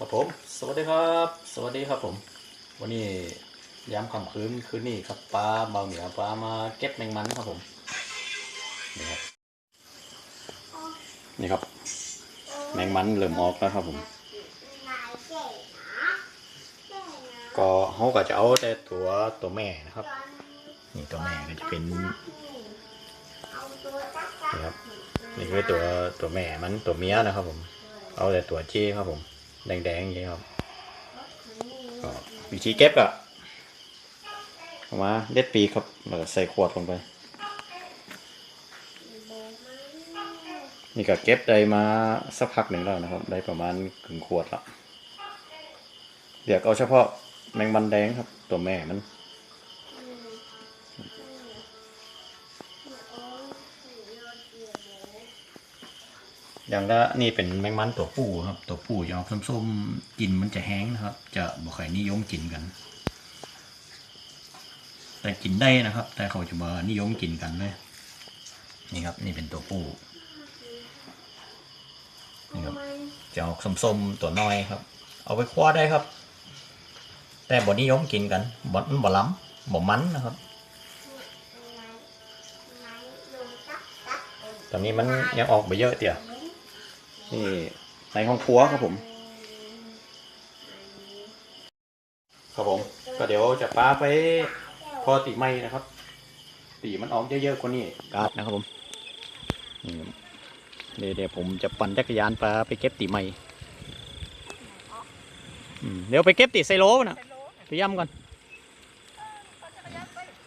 ครับผม สวัสดีครับ สวัสดีครับผม วันนี้ย้ำคำคืนคืนนี้ครับปลาเบาเหนือปลามาเก็บแมงมันครับผม นี่ครับ นี่ครับ แมงมันเริ่มออกแล้วครับผม ก็เขาก็จะเอาแต่ตัวตัวแม่นะครับ นี่ตัวแม่ก็จะเป็นนี่ครับ นี่คือตัวตัวแม่มันตัวเมียนะครับผม เอาแต่ตัวเจ้ครับผม แดงๆอย่างนี้ครับก็วิธีเก็บอะเอามาเด็ดปีครับแล้วก็ใส่ขวดลงไป นี่ก็เก็บได้มาสักพักหนึ่งแล้วนะครับ ได้ประมาณครึ่งขวดละเดี๋ยวเอาเฉพาะแมงมันแดงครับ ตัวแม่มัน อย่างละนี่เป็นแมงมันตัวผู้ครับ ตัวผู้จะออกส้มๆกลิ่นมันจะแห้งนะครับ จะบ่ค่อยนิยมกินกัน แต่กินได้นะครับ แต่เขาจะบ่นิยมกินกันเลยนี่ครับ นี่เป็นตัวผู้นี่ครับจะออกส้มๆตัวน้อยครับ เอาไปคว้าได้ครับ แต่บ่นิยมกินกันบ่มันบ่ล้ำบ่มันนะครับตอนนี้มันยังออกไปเยอะเตี่ย นี่ในห้องครัวครับผม ครับผม ก็เดี๋ยวจะป้าไปพอตีไม้นะครับ ตีมันออกเยอะๆกว่านี้กาดนะครับผมนี่เดี๋ยวเดี๋ยวผมจะปั่นจักรยานปลาไปเก็บตีไม้อืมเดี๋ยวไปเก็บตีไซโลนะไปย่ำก่อน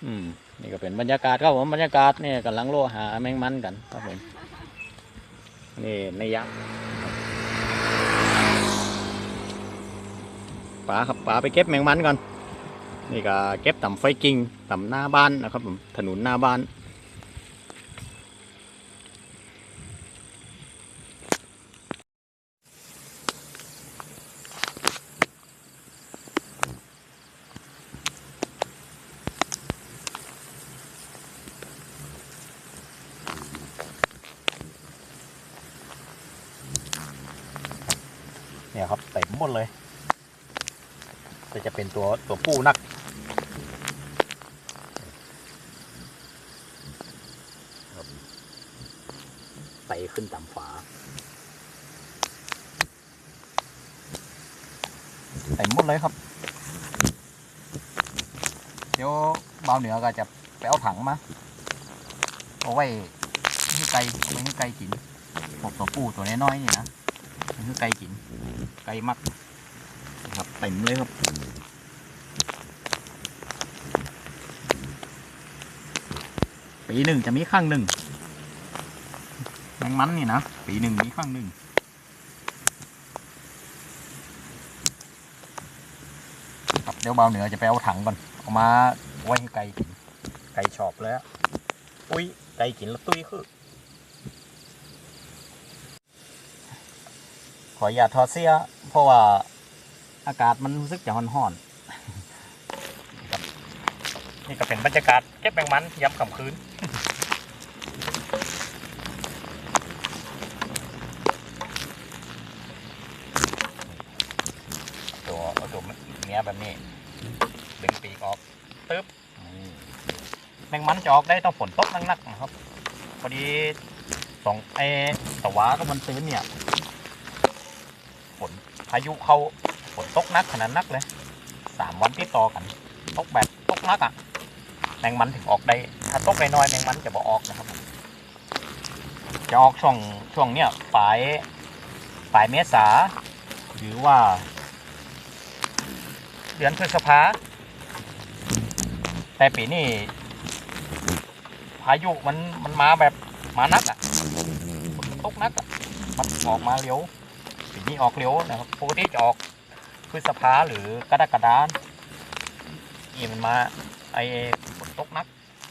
อืมนี่ก็เป็นบรรยากาศครับผมบรรยากาศเนี่ยกำลังโลหาแมงมันกันครับผม นี่ในยักษ์ป๋าครับป๋าไปเก็บแมงมันก่อน นี่ก็เก็บต่ำไฟกิ่งต่ำหน้าบ้านนะครับผมถนนหน้าบ้าน เนี่ยครับเต็ม หมดเลยแต่จะเป็นตัวตัวผู้นักไตขึ้นตามฝาเต็มหมดเลยครับ เดี๋ยวเบาวเหนือก็จะไปเอาถังมา เอาไว้ให้ไก่ไม่ให้ไก่กินพวกตัวผู้ตัวน้อยๆนี่นะมัน คือไก่กิน ไก่มักนะครับเต็มเลยครับปีหนึ่งจะมีครั้งหนึ่งแมงมันนี่นะปีหนึ่งมีครั้งหนึ่งครับเดี๋ยวเบาเหนือจะไปเอาถังก่อนเอามาไว้ให้ไก่กินไก่ชอบแล้วอุ้ยไก่กินแล้วตุ้ยคือ ขออย่าตถอเสื้อเพราะว่าอากาศมันรู้สึกจะร้อนๆนี่ก็เป็นบรรยากาศเก็บแมงมันย้ำค่ำคืนตัวเอาตัวเนี้ยแบบนี้ ดึงปีกออกตึ๊บแมงมันจะออกได้ต้องฝนตกหนักๆนะครับ พอดีสองไอ้ตะวาก็มันซื้อเนี่ย พายุเขาฝนตกนักขนาดนักเลยสามวันติดต่อกัน ตกแบบตกนักอะแมงมันถึงออกได้ ถ้าตกน้อยแมงมันจะบ่ออกนะครับ จะออกช่วงช่วงเนี้ยปลายปลายเมษา หรือว่า เดือนพฤษภาแต่ปีนี้พายุมันมันมาแบบมานักอะตกนักอะมันออกมาเร็ว นี้ออกเร็วนะครับปกติจะออกพฤษภาหรือกรกฎาคมนี่มันมาไอ้ฝนตกนัก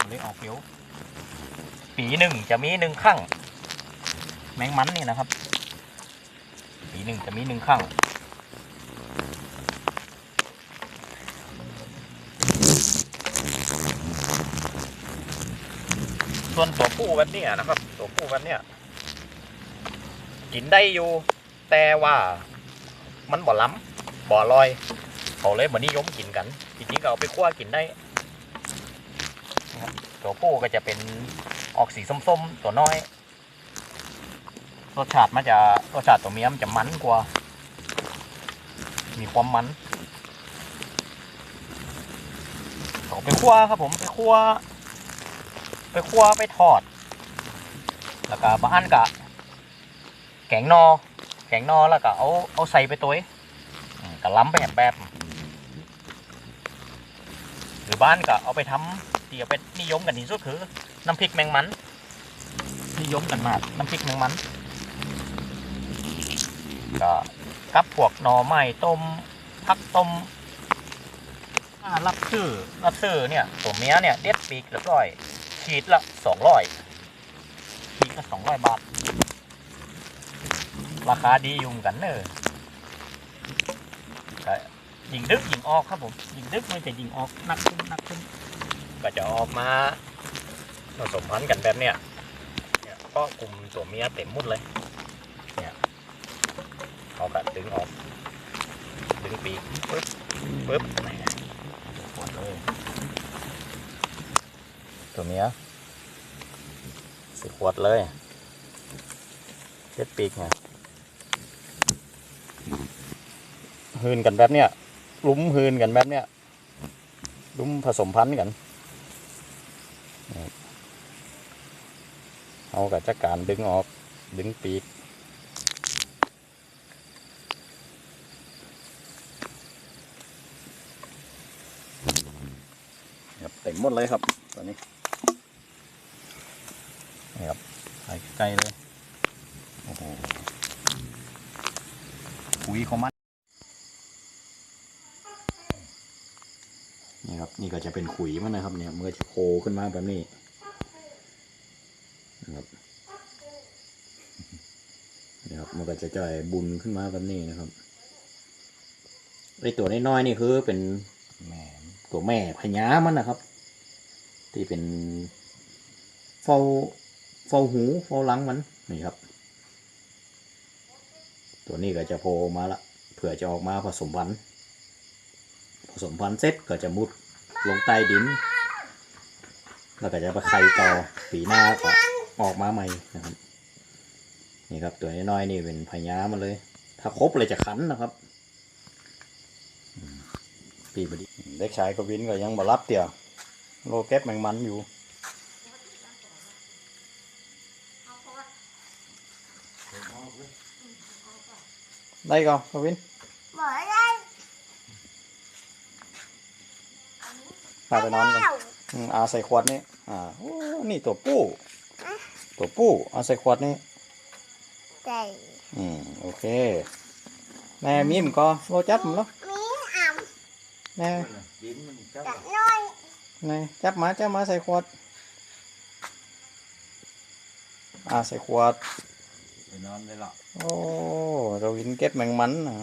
เลยออกเร็วปีหนึ่งจะมีหนึ่งครั้งแมงมันนี่นะครับ ปีหนึ่งจะมีหนึ่งครั้งส่วนตัวผู้แบบเนี้ยนะครับ ตัวผู้แบบเนี้ยกินได้อยู่ แต่ว่ามันบ่ล้ำบ่อลอยเขาเลยบ่นิยมกินกันจริงๆก็เอาไปคั่วกินได้นะครับตัวผู้ก็จะเป็นออกสีส้มๆ ตัวน้อยรสชาติมันจะรสชาติตัวเมียมันจะมันกว่า มีความมันเอาไปคั่วครับผมไปคั่วไปคั่วไปทอด แล้วก็บ้านกะแกงนอ แกงนอแล้วก็เอาเอาใส่ไปตัวก็ล้ำไปแบบแบบหรือบ้านก็เอาไปทำที่เอาไปนิยมกันที่สุดคือน้ำพริกแมงมันนิยมกันมากน้ำพริกแมงมันก็กับพวกหน่อไม้ต้มผักต้มถ้ารับซื้อรับซื้อเนี่ยตัวเมียเนี่ยเด็ดปีกเรียบร้อยขีดละสองร้อยขีดละสองร้อยบาท ราคาดีอยุ่กันเนอะยิงดึกยิงออกครับผมยิงดึกมันจะยิงออกหนักขึ้นหนักขึ้นก็จะออกมาผสมพันธุ์กันแบบเนี้ยเนี่ยก็กลุ่มตัวเมียเต็มหมดเลยเนี่ยเอากระดึงออกดึงปีกปึ๊บปึ๊บนี่หมดเลยตัวเมียสิขวดเลยเจ็ดปีกไง หืนกันแบบเนี้ยลุ้มหืนกันแบบเนี้ยลุ้มผสมพันธุ์กันนี่เอากับจักการดึงออกดึงปีกครับเต็มหมดเลยครับตอนนี้นี่ครับใส่ใกล้เลยโอ้โหปุ๋ยของมัน นี่ก็จะเป็นขุยมันนะครับ เนี่ยมันก็จะโผล่ขึ้นมาแบบนี้นะครับนี่ครับมันก็จะจ่อยบุญขึ้นมาแบบนี้นะครับไอตัวน้อยๆนี่คือเป็นแม่ตัวแม่พญามันนะครับ ที่เป็นเฝ้าเฝ้าหูเฝ้าหลังมันนี่ครับ ตัวนี้ก็จะโผล่มาละเผื่อจะออกมาผสมพันธุ์ผสมพันธุ์เสร็จก็จะมุด ลงใต้ดิน แล้วก็จะไปไข่ต่อปีหน้าก็ออกมาใหม่นะครับ นี่ครับตัวน้อยๆนี่เป็นพญามันเลย ถ้าครบเลยจะขันนะครับปีบดีเด็กชายกวินก็ยังบ่รับเตี่ยวโลเก็บแมงมันอยู่ได้ก็กวิน พาไปนอนกัน nào อืมเอาใส่ขวดนี่อ่าโอ้นี่ตัวปู้ ตัวปู้เอาใส่ขวดนี่ đây อืมโอเค แม่มีมก็โลจับมั้งเหรอ miếng ẩm แม่ đặt nôi แม่จับมาจับมาใส่ขวด อ่าใส่ขวด ไปนอนเลยหรอโอ้เราวินเก็บแมงมันนะ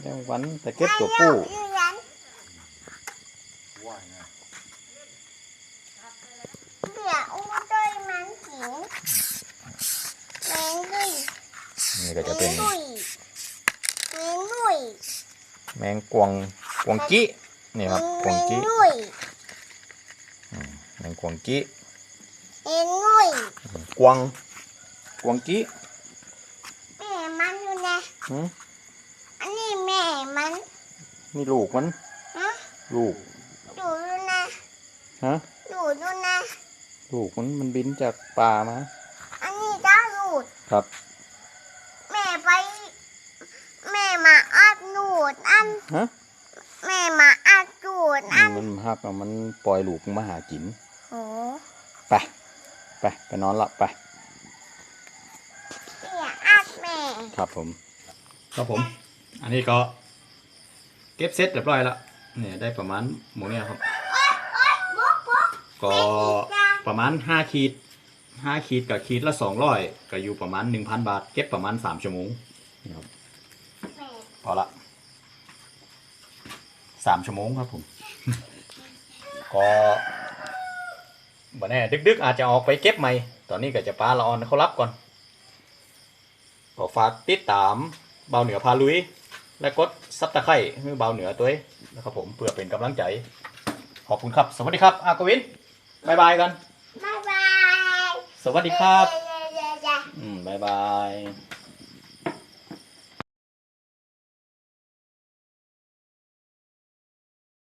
แมงมันแต่เก็บตัวปู้ như rắn ว่ายนะ mắn chỉnh mẹ đuôi นี่ก็จะเป็น mẹ đuôi mẹ đuôi แมงกวงกวงกี้นี่ครับกวง mẹ กี้ đuôi แมงกวงกี้ mẹ đuôi กวงกวงกี้ mẹ mắn luôn nè หืม anh đi mẹ mắn นี่ลูกมัน hả ลูก đủ luôn nè ฮะ đủ luôn nè ลูกมันมันบินจากป่ามา anh đi đã lụt ครับ mẹ phải mẹ mà ăn lụt ăn ฮะแม่มาอัดจูดอันมันหักอะมันปล่อยลูกมาหากิน โหไป ไปไปนอนละไป เสียอัดแม่ ครับผม ครับผม อันนี้ก็เก็บเสร็จเรียบร้อยแล้วเนี่ยได้ประมาณหมูเนี่ยครับ ก็ ประมาณห้าขีดห้าขีดกับขีดละสองร้อยก็อยู่ประมาณหนึ่งพันบาท เก็บประมาณสามชั่วโมงนะครับพอละสามชั่วโมงครับผม ก็บ่แน่ดึก ๆ อาจจะออกไปเก็บใหม่ ตอนนี้ก็จะปลาละออนเขารับก่อนก็ฝากติดตามเบาเหนือพาลุย และกดซับตะไคร้มือเบาเหนือตัวนะครับผมเพื่อเป็นกำลังใจ ขอบคุณครับ สวัสดีครับ อากวินบายบายกัน สวัสดีครับ อืมบ๊ายบาย